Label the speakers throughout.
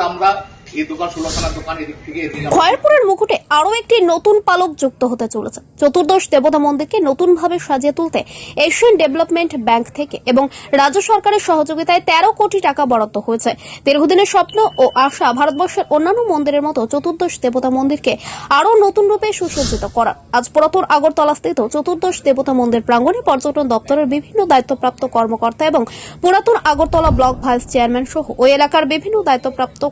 Speaker 1: আমরা
Speaker 2: খয়েরপুরের মুকুটে আরও একটি নতুন পালক যুক্ত হতে চলেছে। চতুর্দশ দেবতা মন্দিরকে নতুনভাবে সাজিয়ে তুলতে এশিয়ান ডেভেলপমেন্ট ব্যাংক থেকে এবং রাজ্য সরকারের সহযোগিতায় তেরো কোটি টাকা বরাদ্দ হয়েছে। দীর্ঘদিনের স্বপ্ন ও আশা ভারতবর্ষের অন্যান্য মন্দিরের মতো চতুর্দশ দেবতা মন্দিরকে আরও নতুন রূপে সুসজ্জিত করা আজ পুরাতন আগরতলা স্থিত চতুর্দশ দেবতা মন্দির প্রাঙ্গণে পর্যটন দপ্তরের বিভিন্ন দায়িত্বপ্রাপ্ত কর্মকর্তা এবং পুরাতন আগরতলা ব্লক ভাইস চেয়ারম্যান সহ ওই এলাকার বিভিন্ন দায়িত্বপ্রাপ্ত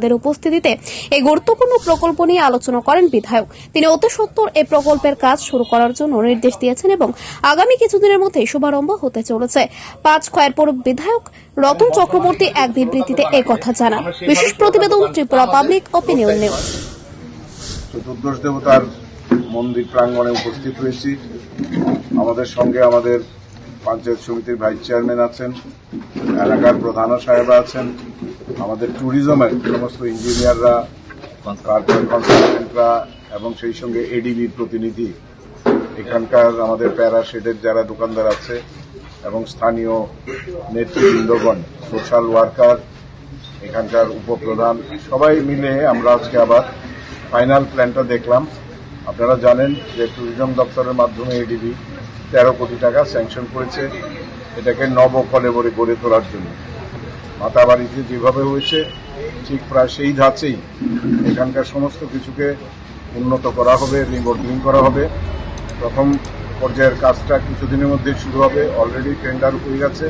Speaker 2: কার্যকর্তাদের উপস্থিতিতে এই গুরুত্বপূর্ণ প্রকল্প নিয়ে আলোচনা করেন বিধায়ক। তিনি অতি সত্বর এই প্রকল্পের কাজ শুরু করার জন্য নির্দেশ দিয়েছেন এবং আগামী কিছুদিনের মধ্যে শুভারম্ভ হতে চলেছে। পাঁচ খয়েরপুর বিধায়ক রতন চক্রবর্তী এক বিবৃতিতে কথা জানান। বিশেষ প্রতিবেদন ত্রিপুরা পাবলিক অপিনিয়ন নিউজ।
Speaker 3: চতুর্দশ দেবতার মন্দির প্রাঙ্গণে উপস্থিত হয়েছি। আমাদের সঙ্গে আমাদের পঞ্চায়েত সমিতির ভাইস চেয়ারম্যান আছেন, এলাকার প্রধান সাহেবরা আছেন। আমাদের ট্যুরিজমের সমস্ত ইঞ্জিনিয়াররা কার্পেট কনসালটেন্টরা এবং সেই সঙ্গে এডিবির প্রতিনিধি, এখানকার আমাদের প্যারা শেডের যারা দোকানদার আছে এবং স্থানীয় নেতৃবৃন্দগণ সোশ্যাল ওয়ার্কার এখানকার উপপ্রধান, সবাই মিলে আমরা আজকে আবার ফাইনাল প্ল্যানটা দেখলাম। আপনারা জানেন যে ট্যুরিজম দপ্তরের মাধ্যমে এডিবি তেরো কোটি টাকা স্যাংশন করেছে। এটাকে নবকলেবরে গড়ে তোলার জন্য। মাতাবাড়িতে যেভাবে হয়েছে, ঠিক প্রায় সেই ধাঁচেই এখানকার সমস্ত কিছুকে উন্নত করা হবে, রিমোডলিং করা হবে। প্রথম পর্যায়ের কাজটা কিছুদিনের মধ্যে শুরু হবে অলরেডি টেন্ডার হয়ে গেছে।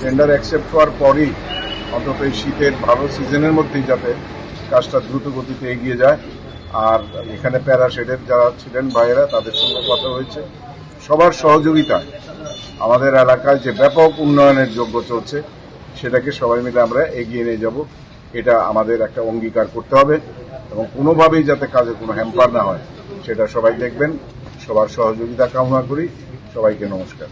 Speaker 3: টেন্ডার অ্যাকসেপ্ট হওয়ার পরই অন্তত এই শীতের ভালো সিজনের মধ্যেই যাতে কাজটা দ্রুত গতিতে এগিয়ে যায়। আর এখানে প্যারাশেডের যারা ছিলেন ভাইয়েরা, তাদের সঙ্গে কথা হয়েছে। সবার সহযোগিতায় আমাদের এলাকায় যে ব্যাপক উন্নয়নের যোগ্য চলছে সেটাকে সবাই মিলে আমরা এগিয়ে নিয়ে যাব। এটা আমাদের একটা অঙ্গীকার করতে হবে এবং কোনোভাবেই যাতে কাজে কোনো হ্যাম্পার না হয়, সেটা সবাই দেখবেন। সবার সহযোগিতা কামনা করি। সবাইকে নমস্কার।